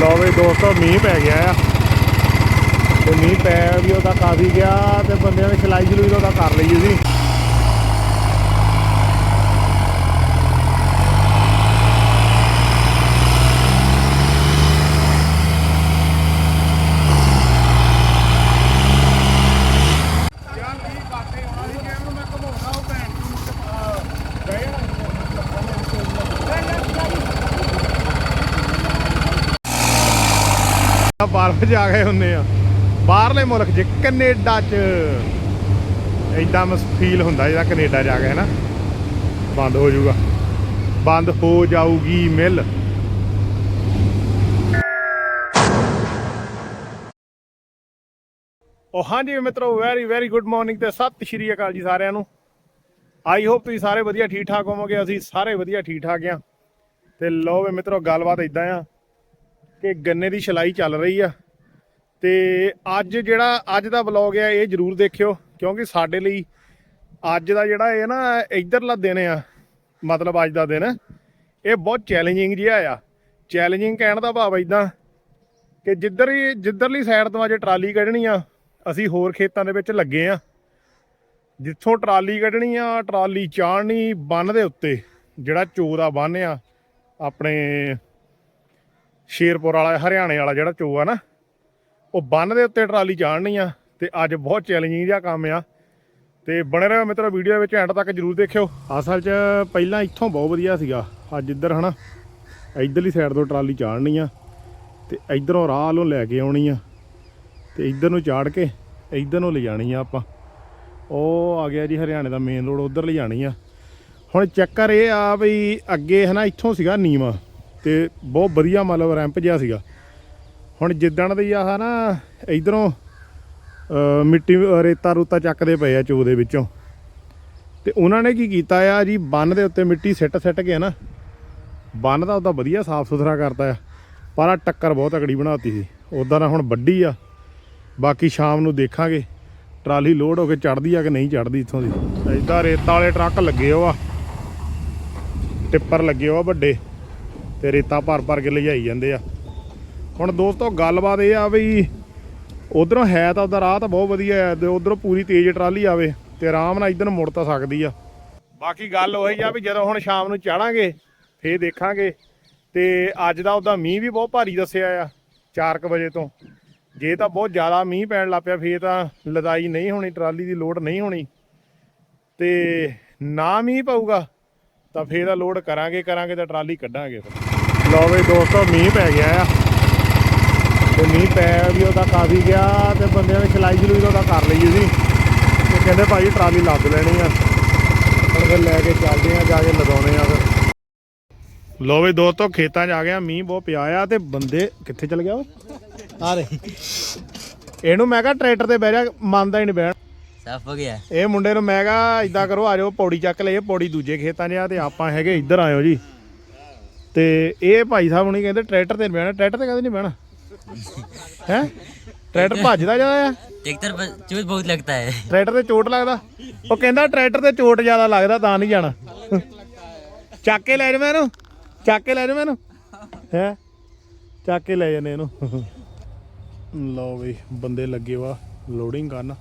ਲਓ ਵੀ ਦੋਸਤੋ, ਮੀਂਹ ਪੈ ਗਿਆ ਆ। ਤੇ ਮੀਂਹ ਪੈ ਵੀ ਉਹਦਾ ਕਾਫੀ ਗਿਆ ਤੇ ਬੰਦਿਆਂ ਨੇ ਸਿਲਾਈ ਜਲੂਈ ਉਹਦਾ ਕਰ ਲਈ ਜੀ ਬਾਰਫ ਜਾ ਗਏ ਹੁੰਨੇ ਆ। ਬਾਹਰਲੇ ਮੁਲਕ 'ਚ ਕੈਨੇਡਾ 'ਚ ਇਦਾਂ ਮਸ ਫੀਲ ਹੁੰਦਾ ਜਿਹੜਾ ਕੈਨੇਡਾ ਜਾ ਕੇ ਨਾ ਬੰਦ ਹੋ ਜਾਊਗਾ। ਬੰਦ ਹੋ ਜਾਊਗੀ ਮਿਲ। ਉਹ ਹਾਂਜੀ ਮਿੱਤਰੋ ਵੈਰੀ ਵੈਰੀ ਗੁੱਡ ਮਾਰਨਿੰਗ ਤੇ ਸਤਿ ਸ਼੍ਰੀ ਅਕਾਲ ਜੀ ਸਾਰਿਆਂ ਨੂੰ। ਆਈ ਹੋਪ ਤੁਸੀਂ ਸਾਰੇ ਵਧੀਆ ਠੀਕ ਠਾਕ ਹੋਵੋਗੇ, ਅਸੀਂ ਸਾਰੇ ਵਧੀਆ ਠੀਕ ਠਾਕ ਆ। ਤੇ ਲੋ ਵੇ ਮਿੱਤਰੋ, ਗੱਲਬਾਤ ਇਦਾਂ ਆ। ਕਿ ਗੰਨੇ ਦੀ ਛਲਾਈ ਚੱਲ ਰਹੀ ਆ। ਤੇ ਅੱਜ ਜਿਹੜਾ, ਅੱਜ ਦਾ ਵਲੌਗ ਆ, ਇਹ ਜਰੂਰ ਦੇਖਿਓ, ਕਿਉਂਕਿ ਸਾਡੇ ਲਈ ਅੱਜ ਦਾ ਜਿਹੜਾ ਇਹ ਨਾ, ਇਧਰਲਾ ਦਿਨ ਆ, ਮਤਲਬ ਅੱਜ ਦਾ ਦਿਨ, ਇਹ ਬਹੁਤ ਚੈਲੰਜਿੰਗ ਜਿਹਾ ਆ। ਚੈਲੰਜਿੰਗ ਕਹਿਣ ਦਾ ਭਾਵ ਇਦਾਂ ਕਿ ਜਿੱਧਰ ਹੀ, ਜਿੱਧਰਲੀ ਸਾਈਡ ਤੋਂ ਅੱਜ ਟਰਾਲੀ ਕੱਢਣੀ ਆ, ਅਸੀਂ ਹੋਰ ਖੇਤਾਂ ਦੇ ਵਿੱਚ ਲੱਗੇ ਆ। ਜਿੱਥੋਂ ਟਰਾਲੀ ਕੱਢਣੀ ਆ, ਟਰਾਲੀ ਚਾੜਨੀ ਬੰਨ ਦੇ ਉੱਤੇ, ਜਿਹੜਾ ਚੋ ਦਾ ਬੰਨ ਆ, ਆਪਣੇ ਸ਼ੇਰਪੁਰ ਵਾਲਾ, ਹਰਿਆਣੇ ਵਾਲਾ ਜਿਹੜਾ ਚੋ ਆ ਨਾ, ਉਹ ਬੰਨ ਦੇ ਉੱਤੇ ਟਰਾਲੀ ਚਾੜਨੀ ਆ ਤੇ ਅੱਜ ਬਹੁਤ ਚੈਲੰਜਿੰਗ ਜਿਹਾ ਕੰਮ ਆ। ਤੇ ਬਣੇ ਰਹੋ ਮਿੱਤਰੋ ਵੀਡੀਓ ਵਿੱਚ ਐਂਡ ਤੱਕ ਜਰੂਰ ਦੇਖਿਓ। ਅਸਲ 'ਚ ਪਹਿਲਾਂ ਇੱਥੋਂ ਬਹੁਤ ਵਧੀਆ ਸੀਗਾ। ਅੱਜ ਇੱਧਰ ਹਨਾ, ਇੱਧਰਲੀ ਸਾਈਡ ਤੋਂ ਟਰਾਲੀ ਚਾੜਨੀ ਆ ਤੇ ਇੱਧਰੋਂ ਰਾਹ ਨੂੰ ਲੈ ਕੇ ਆਉਣੀ ਆ ਤੇ ਇੱਧਰ ਨੂੰ ਚਾੜ ਕੇ ਇੱਧਰ ਨੂੰ ਲਿਜਾਣੀ ਆ ਆਪਾਂ। ਉਹ ਆ ਗਿਆ ਜੀ ਹਰਿਆਣੇ ਦਾ ਮੇਨ ਰੋਡ ਉਧਰ ਲਿਜਾਣੀ ਆ। ਹੁਣ ਚੱਕਰ ਇਹ ਆ ਵੀ ਅੱਗੇ ਹਨਾ, ਇੱਥੋਂ ਸੀਗਾ ਨੀਵਾ। ਤੇ ਬਹੁਤ ਵਧੀਆ ਮਤਲਬ ਰੈਂਪ ਜਿਹਾ ਸੀਗਾ। ਹੁਣ ਜਿੱਦਣ ਦੀ ਆਹ ਨਾ ਇਧਰੋਂ ਮਿੱਟੀ ਰੇਤਾ ਰੂਤਾ ਚੱਕਦੇ ਪਏ ਆ ਚੋ ਦੇ ਵਿੱਚੋਂ। ਤੇ ਉਹਨਾਂ ਨੇ ਕੀ ਕੀਤਾ ਆ ਜੀ, ਬੰਨ ਦੇ ਉੱਤੇ ਮਿੱਟੀ ਸਿੱਟ ਸਿੱਟ ਕੇ ਨਾ, ਬੰਨ ਦਾ ਉਹਦਾ ਵਧੀਆ ਸਾਫ਼ ਸੁਥਰਾ ਕਰਤਾ ਆ। ਪਰ ਆ ਟੱਕਰ ਬਹੁਤ ਤਕੜੀ ਬਣਾਤੀ ਸੀ। ਉਦਾਂ ਨਾ ਹੁਣ ਵੱਡੀ ਆ। ਬਾਕੀ ਸ਼ਾਮ ਨੂੰ ਦੇਖਾਂਗੇ, ਟਰਾਲੀ ਲੋਡ ਹੋ ਕੇ ਚੜਦੀ ਆ ਕਿ ਨਹੀਂ ਚੜਦੀ ਇੱਥੋਂ ਦੀ। ਇਦਾਂ ਰੇਤਾ ਵਾਲੇ ਟਰੱਕ ਲੱਗੇ ਹੋ ਆ ਟਿੱਪਰ ਲੱਗੇ ਹੋ ਆ ਵੱਡੇ। ਤੇ ਰੇਤਾ ਭਰ ਭਰ ਕੇ ਲਿਜਾਈ ਜਾਂਦੇ ਆ। ਹੁਣ ਦੋਸਤੋ, ਗੱਲਬਾਤ ਇਹ ਆ ਵੀ ਉਧਰੋਂ ਹੈ ਤਾਂ ਉਹਦਾ ਰਾਹ ਤਾਂ ਬਹੁਤ ਵਧੀਆ ਆ ਤੇ ਉਧਰੋਂ ਪੂਰੀ ਤੇਜ਼ ਟਰਾਲੀ ਆਵੇ ਤੇ ਆਰਾਮ ਨਾਲ ਇਧਰ ਮੁੜ ਤਾਂ ਸਕਦੀ ਆ। ਬਾਕੀ ਗੱਲ ਉਹੀ ਆ ਵੀ ਜਦੋਂ ਹੁਣ ਸ਼ਾਮ ਨੂੰ ਚਾੜਾਂਗੇ, ਫੇਰ ਦੇਖਾਂਗੇ। ਤੇ ਅੱਜ ਦਾ ਉਹਦਾ ਮੀਂਹ ਵੀ ਬਹੁਤ ਭਾਰੀ ਦੱਸਿਆ ਆ 4:00 ਵਜੇ ਤੋਂ। ਜੇ ਤਾਂ ਬਹੁਤ ਜ਼ਿਆਦਾ ਮੀਂਹ ਪੈਣ ਲੱਗ ਪਿਆ, ਫੇਰ ਤਾਂ ਲਦਾਈ ਨਹੀਂ ਹੋਣੀ, ਟਰਾਲੀ ਦੀ ਲੋਡ ਨਹੀਂ ਹੋਣੀ। ਤੇ ਨਾ ਮੀਂਹ ਪਊਗਾ, ਤਾਂ ਫੇਰ ਤਾਂ ਲੋਡ ਕਰਾਂਗੇ ਕਰਾਂਗੇ ਤਾਂ ਟਰਾਲੀ ਕੱਢਾਂਗੇ ਫਿਰ। ਲਓ ਬਈ ਦੋਸਤੋ ਮੀਂਹ ਪੈ ਗਿਆ ਆ। ਤੇ ਮੀਂਹ ਪੈ ਵੀ ਉਹਦਾ ਕਾਫੀ ਗਿਆ ਤੇ ਬੰਦਿਆਂ ਨੇ ਸਿਲਾਈ ਜਲੂਈ ਉਹਦਾ ਕਰ ਲਈ ਸੀ ਤੇ ਕਹਿੰਦੇ ਭਾਈ ਟਰਾਲੀ ਲੱਦ ਲੈਣੀ ਆ। ਹੁਣ ਫਿਰ ਲੈ ਕੇ ਚੱਲਦੇ ਆ ਜਾ ਕੇ ਲਗਾਉਣੇ ਆ ਫਿਰ। ਲੋ ਵੀ ਦੋਸਤੋ ਖੇਤਾਂ 'ਚ ਆ ਗਿਆ ਮੀਂਹ ਬਹੁਤ ਪਿਆ ਆ ਤੇ ਬੰਦੇ ਕਿੱਥੇ ਚਲ ਗਿਆ ਓਏ ਆ ਰਹੇ। ਇਹਨੂੰ ਮੈਂ ਕਿਹਾ ਟਰੈਕਟਰ ਤੇ ਬਹਿ ਜਾ ਮੰਨਦਾ ਹੀ ਨਹੀਂ ਬਹਿਣ। ਸਾਫ਼ ਹੋ ਗਿਆ। ਇਹ ਮੁੰਡੇ ਨੂੰ ਮੈਂ ਕਿਹਾ ਇਦਾਂ ਕਰੋ ਆ ਜਾਓ ਪੌੜੀ ਚੱਕ ਲਈਏ ਪੌੜੀ ਦੂਜੇ ਖੇਤਾਂ 'ਚ ਆ ਤੇ ਆਪਾਂ ਹੈਗੇ ਇੱਧਰ ਆਇਓ ਜੀ। ਤੇ ਇਹ ਭਾਈ ਸਾਹਿਬ ਹੁਣੀ ਕਹਿੰਦੇ ਟਰੈਕਟਰ ਤੇ ਨੀ ਬਹਿਣਾ ਟਰੈਕਟਰ ਤੇ ਕਦੇ ਨਹੀਂ ਬਹਿਣਾ ਹੈ ਟਰੈਕਟਰ ਭੱਜਦਾ ਜਿਆਦਾ ਆ ट्रैक्टर पर चोट बहुत लगता है ਟਰੈਕਟਰ ਤੇ ਚੋਟ ਲੱਗਦਾ ਉਹ ਕਹਿੰਦਾ ਟਰੈਕਟਰ ਤੇ ਚੋਟ ਜ਼ਿਆਦਾ ਲੱਗਦਾ ਤਾਂ ਨਹੀਂ ਜਾਣਾ ਚੱਕ ਕੇ ਲੈ ਜਾਵਾਂ ਇਹਨੂੰ ਚੱਕ ਕੇ ਲੈ ਜਾਵਾਂ ਇਹਨੂੰ ਹੈ ਚੱਕ ਕੇ ਲੈ ਜਾਂਦੇ ਇਹਨੂੰ ਲਓ ਬਈ ਬੰਦੇ ਲੱਗੇ ਵਾ ਲੋਡਿੰਗ ਕਰਨ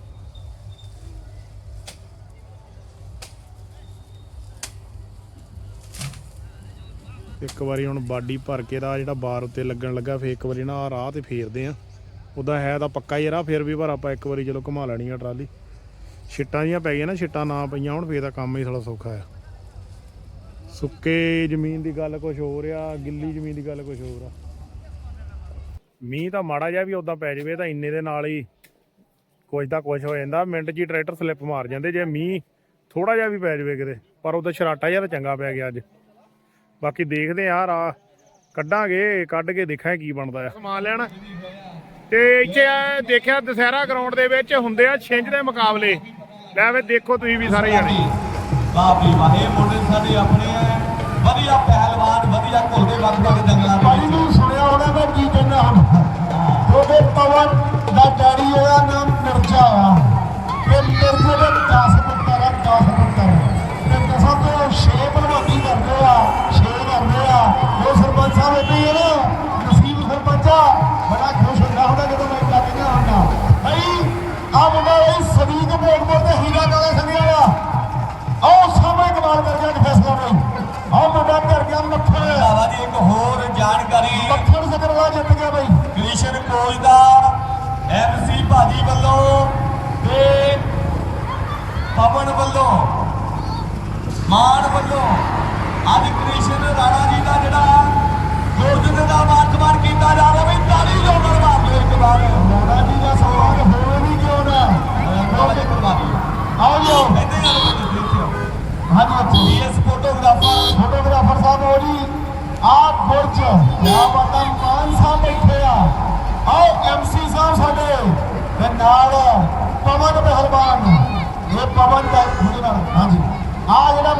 ਇੱਕ ਵਾਰੀ ਹੁਣ ਬਾਡੀ ਭਰ ਕੇ ਦਾ ਜਿਹੜਾ ਬਾਰ ਉੱਤੇ ਲੱਗਣ ਲੱਗਾ, ਫੇਰ ਇੱਕ ਵਾਰੀ ਨਾ ਆਹ ਰਾਹ ਤੇ ਫੇਰਦੇ ਆ। ਉਹਦਾ ਹੈ ਤਾਂ ਪੱਕਾ ਹੀ ਆ ਰਾਹ, ਫੇਰ ਵੀ ਪਰ ਆਪਾਂ ਇੱਕ ਵਾਰੀ ਚਲੋ ਘੁਮਾ ਲੈਣੀ ਆ ਟਰਾਲੀ। ਛਿੱਟਾਂ ਜੀਆਂ ਪੈ ਗਈਆਂ ਨਾ, ਛਿੱਟਾਂ ਨਾ ਪਈਆਂ ਹੁਣ, ਫੇਰ ਤਾਂ ਕੰਮ ਹੀ ਥੋੜਾ ਸੌਖਾ ਆ। ਸੁੱਕੇ ਜ਼ਮੀਨ ਦੀ ਗੱਲ ਕੁਝ ਹੋਰ ਆ, ਗਿੱਲੀ ਜ਼ਮੀਨ ਦੀ ਗੱਲ ਕੁਝ ਹੋਰ ਆ। ਮੀਂਹ ਤਾਂ ਮਾੜਾ ਜਿਹਾ ਵੀ ਉਦਾਂ ਪੈ ਜਾਵੇ ਤਾਂ ਇੰਨੇ ਦੇ ਨਾਲ ਹੀ ਕੁਝ ਤਾਂ ਕੁਝ ਹੋ ਜਾਂਦਾ। ਮਿੰਟ 'ਚ ਹੀ ਟਰੈਕਟਰ ਸਲਿੱਪ ਮਾਰ ਜਾਂਦੇ, ਜੇ ਮੀਂਹ ਥੋੜਾ ਜਿਹਾ ਵੀ ਪੈ ਜਾਵੇ ਕਿਤੇ, ਪਰ ਉਹਦਾ ਸ਼ਰਾਟਾ ਜਿਹਾ ਚੰਗਾ ਪੈ ਗਿਆ ਅੱਜ। ਬਾਕੀ ਦੇਖਦੇ ਆ ਰਾਹ ਕੱਢਾਂਗੇ ਕੱਢ ਕੇ ਦੇਖਾਂਗੇ ਕੀ ਬਣਦਾ ਆ। ਸਮਾਨ ਲੈਣਾ। ਤੇ ਇੱਥੇ ਆ ਦੇਖਿਆ ਦਸਹਿਰਾ ਗਰਾਊਂਡ ਦੇ ਵਿੱਚ ਹੁੰਦੇ ਆ ਛਿੰਝ ਦੇ ਮੁਕਾਬਲੇ। ਲੈ ਵੇ ਦੇਖੋ ਤੁਸੀਂ ਵੀ ਸਾਰੇ ਜਾਣੇ। ਵਾਹ ਵੀ ਵਾਹ ਇਹ ਮੁੰਡੇ ਸਾਡੇ ਆਪਣੇ ਆ। ਵਧੀਆ ਪਹਿਲਵਾਨ ਵਧੀਆ ਘੁਲਦੇ ਵੱਖ ਵੱਖ ਜੰਗਲਾਂ ਭਾਈ ਨੂੰ ਸੁਣਿਆ ਹੋਣਾ ਮੈਂ ਕੀ ਕਹਿੰਦਾ ਹੁਣ? ਉਹਦੇ ਪਵਨ ਦਾ ਡੈਡੀ ਉਹਦਾ ਨਾਮ ਮਿਰਜ਼ਾ ਪਵਨ ਵੱਲੋਂ ਮਾਨ ਵੱਲੋਂ ਅੱਜ ਕ੍ਰਿਸ਼ਨ ਰਾਣਾ ਜੀ ਦਾ ਜਿਹੜਾ ਯੋਜਨ ਦਾ ਮਾਰਕਮਾਨ ਕੀਤਾ ਜਾ ਰਿਹਾ ਵੀ ਤਾਲੀ ਮਾਰ ਲਿਓ ਇੱਕ ਵਾਰ। ਮੋੜਾ ਜੀ ਦਾ ਸਨਮਾਨ ਹੋਵੇ ਵੀ ਕਿਉਂ ਨਾ? ਕਰਵਾ ਦਿਓ। ਆਓ ਜੀ। ਇੱਥੇ ਆਓ। ਹਾਂਜੀ ਅੱਛਾ ਡੀਐਸ ਫੋਟੋਗ੍ਰਾਫਰ। ਫੋਟੋਗ੍ਰਾਫਰ ਸਾਹਿਬ ਹੋ ਜੀ ਆਪ ਬੁਰਜ ਕਿਆ ਬਾਤਾਂ ਮਾਨ ਸਾਹਿਬ ਬੈਠੇ ਆ। ਆਓ ਐਮਸੀ ਸਾਹਿਬ ਸਾਡੇ ਤੇ ਨਾਲ ਪਵਨ ਪਹਿਲਵਾਨ ਇਹ ਪਵਨ ਦਾ ਉਹਦੇ ਨਾਲ ਹਾਂਜੀ ਆ ਜਿਹੜਾ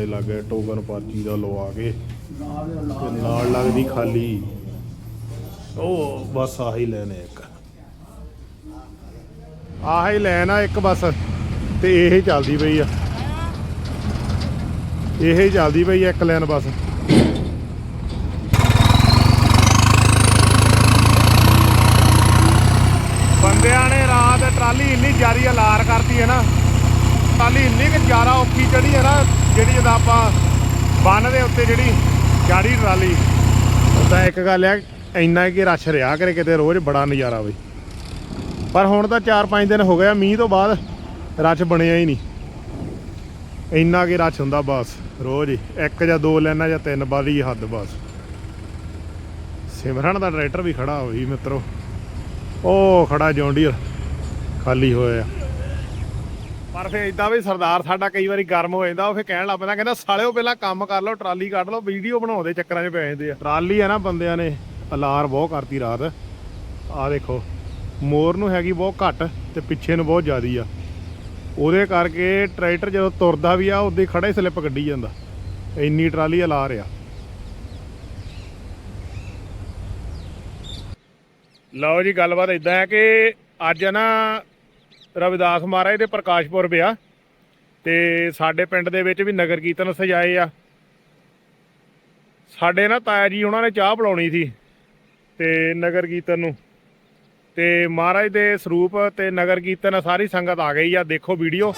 ਫੇਰ ਲੱਗ ਗਏ ਟੋਕਨ ਪਾਰਟੀ ਦਾ ਲਵਾ ਕੇ ਤੇ ਨਾਲ ਲੱਗਦੀ ਖਾਲੀ। ਉਹ ਬਸ ਆਹੀ ਲੈਣੇ ਇੱਕ। ਆਹੀ ਲੈਣ ਇੱਕ ਬਸ। ਤੇ ਇਹ ਹੀ ਚੱਲਦੀ ਪਈ ਆ। ਇਹ ਹੀ ਚੱਲਦੀ ਪਈ ਇੱਕ ਲੈਨ ਬਸ। ਬੰਦਿਆਂ ਨੇ ਰਾਤ ਟਰਾਲੀ ਇੰਨੀ ਜ਼ਿਆਦੀ ਅਲਾਰ ਕਰਤੀ ਹੈ ਨਾ। ਟਰਾਲੀ ਇੰਨੀ ਕਿ ਜ਼ਿਆਦਾ ਔਖੀ ਚੜੀ ਹੈ ਨਾ। ਜਿਹੜੀ ਜਦ ਆਪਾਂ ਬੰਨ ਦੇ ਉੱਤੇ ਜਿਹੜੀ ਗਾੜੀ ਟਰਾਲੀ, ਤਾਂ ਇੱਕ ਗੱਲ ਆ, ਇੰਨਾ ਕਿ ਰਸ਼ ਰਿਹਾ ਕਰੇ ਕਿਤੇ ਰੋਜ਼ ਬੜਾ ਨਜ਼ਾਰਾ ਬਈ। ਪਰ ਹੁਣ ਤਾਂ 4-5 ਦਿਨ ਹੋ ਗਏ ਮੀਂਹ ਤੋਂ ਬਾਅਦ ਰਸ਼ ਬਣਿਆ ਹੀ ਨਹੀਂ। ਇੰਨਾ ਕੀ ਰਸ਼ ਹੁੰਦਾ ਬਸ, ਰੋਜ਼ ਹੀ। ਇੱਕ ਜਾਂ ਦੋ ਲੈਣਾ ਜਾਂ ਤਿੰਨ ਵਾਰੀ ਹੱਦ ਬਸ। ਸਿਮਰਨ ਦਾ ਟਰੈਕਟਰ ਵੀ ਖੜਾ ਹੋਈ ਮਿੱਤਰੋ। ਉਹ ਖੜਾ ਜੌਂਡੀਅਰ ਖਾਲੀ ਹੋਇਆ। ਪਰ ਫੇ ਇਦਾਂ ਵੀ ਸਰਦਾਰ ਸਾਡਾ ਕਈ ਵਾਰੀ ਗਰਮ ਹੋ ਜਾਂਦਾ, ਉਹ ਫੇ ਕਹਿਣ ਲੱਗ ਪੈਂਦਾ, ਕਹਿੰਦਾ ਸਾਲਿਓ ਪਹਿਲਾਂ ਕੰਮ ਕਰ ਲਓ, ਟਰਾਲੀ ਕੱਢ ਲਓ, ਵੀਡੀਓ ਬਣਾਉਂਦੇ ਚੱਕਰਾਂ 'ਚ ਪੈ ਜਾਂਦੇ ਆ। ਟਰਾਲੀ ਆ ਨਾ ਬੰਦਿਆਂ ਨੇ ਅਲਾਰ ਬਹੁਤ ਕਰਤੀ ਰਾਤ। ਆ ਦੇਖੋ, ਮੋਰ ਨੂੰ ਹੈਗੀ ਬਹੁਤ ਘੱਟ ਤੇ ਪਿੱਛੇ ਨੂੰ ਬਹੁਤ ਜ਼ਿਆਦੀ ਆ। ਉਹਦੇ ਕਰਕੇ ਟਰੈਕਟਰ ਜਦੋਂ ਤੁਰਦਾ ਵੀ ਆ ਉਦੋਂ ਹੀ ਖੜਾ ਹੀ ਸਲਿੱਪ ਕੱਢੀ ਜਾਂਦਾ। ਇੰਨੀ ਟਰਾਲੀ ਅਲਾਰ ਆ। ਲਓ ਜੀ, ਗੱਲਬਾਤ ਇਦਾਂ ਹੈ ਕਿ ਅੱਜ ਨਾ ਰਵਿਦਾਸ ਮਹਾਰਾਜ ਦੇ ਪ੍ਰਕਾਸ਼ ਪੁਰਬ ਆ ਤੇ ਸਾਡੇ ਪਿੰਡ ਦੇ ਵਿੱਚ ਵੀ ਨਗਰ ਕੀਰਤਨ ਸਜਾਏ ਆ। ਸਾਡੇ ਨਾ ਤਾਇਆ ਜੀ ਉਹਨਾਂ ਨੇ ਚਾਹ ਪਿਲਾਉਣੀ ਸੀ ਤੇ ਨਗਰ ਕੀਰਤਨ ਨੂੰ। ਤੇ ਮਹਾਰਾਜ ਦੇ ਸਰੂਪ ਤੇ ਨਗਰ ਕੀਰਤਨ ਸਾਰੀ ਸੰਗਤ ਆ ਗਈ ਆ, ਦੇਖੋ ਵੀਡੀਓ।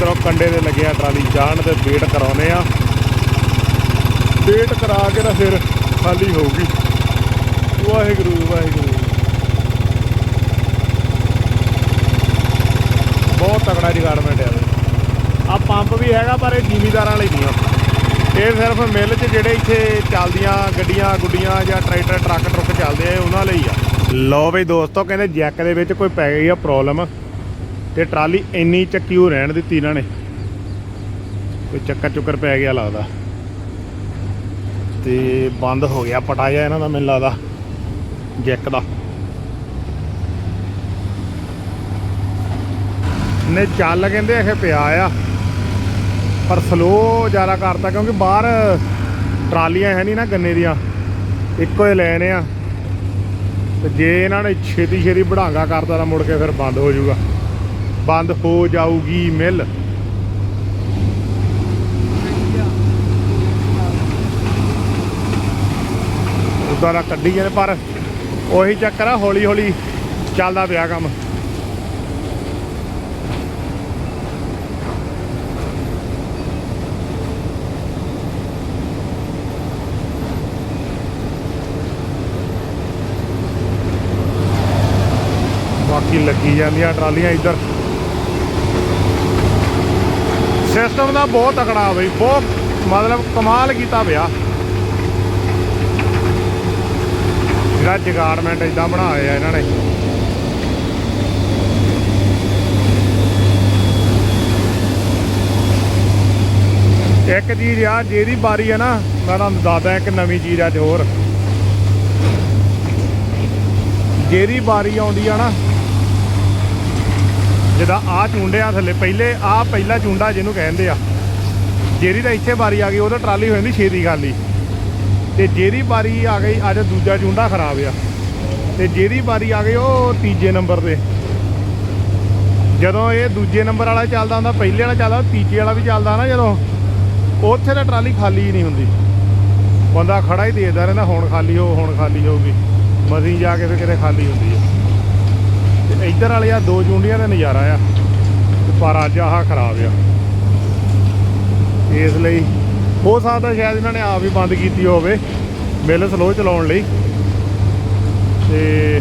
ਪਹੁੰਚ ਕੰਡੇ ਤੇ ਲੱਗਿਆ ਟਰਾਲੀ, ਜਾਣ ਤੇ ਵੇਟ ਕਰਾਉਨੇ ਆ। ਵੇਟ ਕਰਾ ਕੇ ਤਾਂ ਫਿਰ ਖਾਲੀ ਹੋਊਗੀ। ਵਾਹਿਗੁਰੂ ਵਾਹਿਗੁਰੂ। ਬਹੁਤ ਤਕੜਾ ਜਗਾਰਮੈਂਟ ਆ ਆ ਪੰਪ ਵੀ ਹੈਗਾ, ਪਰ ਇਹ ਜ਼ਿਮੀਦਾਰਾਂ ਲਈ ਨਹੀਂ ਆ। ਇਹ ਸਿਰਫ ਮਿਲ 'ਚ ਜਿਹੜੇ ਇੱਥੇ ਚੱਲਦੀਆਂ ਗੱਡੀਆਂ, ਗੁੱਡੀਆਂ ਜਾਂ ਟਰੈਕਟਰ ਟਰੱਕ ਟਰੁੱਕ ਚੱਲਦੇ ਆ ਉਹਨਾਂ ਲਈ ਆ। ਲਓ ਬਈ ਦੋਸਤੋ, ਕਹਿੰਦੇ ਜੈਕ ਦੇ ਵਿੱਚ ਕੋਈ ਪੈ ਗਈ ਆ ਪ੍ਰੋਬਲਮ ਤੇ ਟਰਾਲੀ ਇੰਨੀ ਚੱਕੀ ਉਹ ਰਹਿਣ ਦਿੱਤੀ ਇਹਨਾਂ ਨੇ। ਕੋਈ ਚੱਕਰ ਚੁੱਕਰ ਪੈ ਗਿਆ ਲੱਗਦਾ। ਤੇ ਬੰਦ ਹੋ ਗਿਆ, ਪਟਾਇਆ ਇਹਨਾਂ ਦਾ ਮੈਨੂੰ ਲੱਗਦਾ, ਜੈਕ ਦਾ। ਨੇ ਚੱਲ ਕਹਿੰਦੇ ਇਹ ਪਿਆ ਆ, ਪਰ ਸਲੋ ਜ਼ਿਆਦਾ ਕਰਤਾ ਕਿਉਂਕਿ ਬਾਹਰ ਟਰਾਲੀਆਂ ਹੈ ਨਹੀਂ ਨਾ ਗੰਨੇ ਦੀਆਂ, ਇੱਕੋ ਹੀ ਲੈਣ ਆ। ਤੇ ਜੇ ਇਹਨਾਂ ਨੇ ਛੇਤੀ ਛੇਤੀ ਬੜਾਂਗਾ ਕਰਤਾ ਤਾਂ ਮੁੜ ਕੇ ਫਿਰ ਬੰਦ ਹੋ ਜਾਊਗਾ। ਬੰਦ ਹੋ ਜਾਊਗੀ ਮਿਲ। ਉਦਾਂ ਕੱਢੀ ਜਾਂਦੇ, ਪਰ ਉਹੀ ਚੱਕਰ ਆ ਹੌਲੀ ਹੌਲੀ ਚੱਲਦਾ ਪਿਆ ਕੰਮ। ਬਾਕੀ ਲੱਗੀ ਜਾਂਦੀਆਂ ਟਰਾਲੀਆਂ ਇੱਧਰ। ਸਿਸਟਮ ਦਾ ਬਹੁਤ ਤਕੜਾ ਬਈ, ਬਹੁਤ ਮਤਲਬ ਕਮਾਲ ਕੀਤਾ ਪਿਆ। ਜਿਹੜਾ ਜਗਾਰਮੈਂਟ ਇਦਾਂ ਬਣਾਇਆ ਇਹਨਾਂ ਨੇ। ਇੱਕ ਚੀਜ਼ ਆ, ਜਿਹਦੀ ਬਾਰੀ ਆ ਨਾ, ਮੈਂ ਤੁਹਾਨੂੰ ਦੱਸਦਾ ਇੱਕ ਨਵੀਂ ਚੀਜ਼ ਅੱਜ ਹੋਰ। ਜਿਹਦੀ ਬਾਰੀ ਆਉਂਦੀ ਆ ਨਾ ਜਿਹਦਾ ਆ ਚੁੰਡਿਆ ਥੱਲੇ, ਪਹਿਲੇ ਆ ਪਹਿਲਾ ਚੁੰਡਾ ਜਿਹਨੂੰ ਕਹਿੰਦੇ ਆ ਜਿਹੜੀ ਤਾਂ ਇੱਥੇ ਵਾਰੀ ਆ ਗਈ ਉਹਦਾ ਟਰਾਲੀ ਹੋ ਜਾਂਦੀ ਛੇਤੀ ਖਾਲੀ। ਤੇ ਜਿਹੜੀ ਵਾਰੀ ਆ ਗਈ, ਅੱਜ ਦੂਜਾ ਚੁੰਡਾ ਖਰਾਬ ਆ। ਤੇ ਜਿਹੜੀ ਵਾਰੀ ਆ ਗਈ ਉਹ ਤੀਜੇ ਨੰਬਰ ਤੇ। ਜਦੋਂ ਇਹ ਦੂਜੇ ਨੰਬਰ ਵਾਲਾ ਚੱਲਦਾ ਹੁੰਦਾ, ਪਹਿਲੇ ਵਾਲਾ ਚੱਲਦਾ, ਤੀਜੇ ਵਾਲਾ ਵੀ ਚੱਲਦਾ ਨਾ ਜਦੋਂ, ਉੱਥੇ ਤਾਂ ਟਰਾਲੀ ਖਾਲੀ ਹੀ ਨਹੀਂ ਹੁੰਦੀ। ਬੰਦਾ ਖੜਾ ਹੀ ਦੇਖਦਾ ਰਹਿੰਦਾ, ਹੁਣ ਖਾਲੀ ਹੋ, ਹੁਣ ਖਾਲੀ ਹੋਊਗੀ। ਮਸੀਂ ਜਾ ਕੇ ਫਿਰ ਕਿਤੇ ਖਾਲੀ ਹੁੰਦੀ ਹੈ ਤੇ ਇੱਧਰ ਵਾਲੇ ਆ, ਦੋ ਚੁੰਡੀਆਂ ਦਾ ਨਜ਼ਾਰਾ ਆ, ਪਰ ਅੱਜ ਆਹ ਖਰਾਬ ਆ। ਇਸ ਲਈ ਹੋ ਸਕਦਾ ਸ਼ਾਇਦ ਇਹਨਾਂ ਨੇ ਆਪ ਹੀ ਬੰਦ ਕੀਤੀ ਹੋਵੇ, ਮਿਲ ਸਲੋ ਚਲਾਉਣ ਲਈ। ਤੇ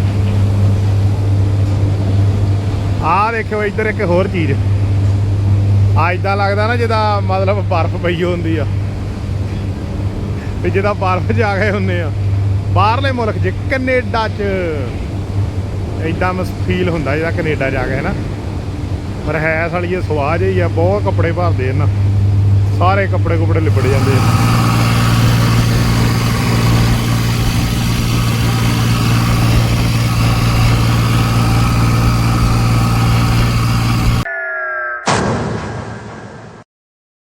ਆਹ ਦੇਖਿਓ, ਇੱਧਰ ਇੱਕ ਹੋਰ ਚੀਜ਼। ਅੱਜ ਇਦਾਂ ਲੱਗਦਾ ਨਾ ਜਿੱਦਾਂ ਮਤਲਬ ਬਰਫ਼ ਪਈ ਹੁੰਦੀ ਆ। ਵੀ ਜਿੱਦਾਂ ਬਰਫ਼ ਜਾ ਗਏ ਹੁੰਨੇ ਆ। ਬਾਹਰਲੇ ਮੁਲਕ 'ਚ ਕੈਨੇਡਾ 'ਚ ਇਦਾਂ ਮਸ ਫੀਲ ਹੁੰਦਾ ਜਿਹੜਾ ਕੈਨੇਡਾ ਜਾ ਕੇ ਨਾ? ਪਰ ਹੈ ਸਾਲੀ ਇਹ ਸਵਾਜ ਹੀ ਆ, ਬਹੁਤ ਕੱਪੜੇ ਭਰਦੇ ਇਹਨਾਂ ਸਾਰੇ ਕੱਪੜੇ ਕੁਪੜੇ ਲਿਬੜ ਜਾਂਦੇ ਆ।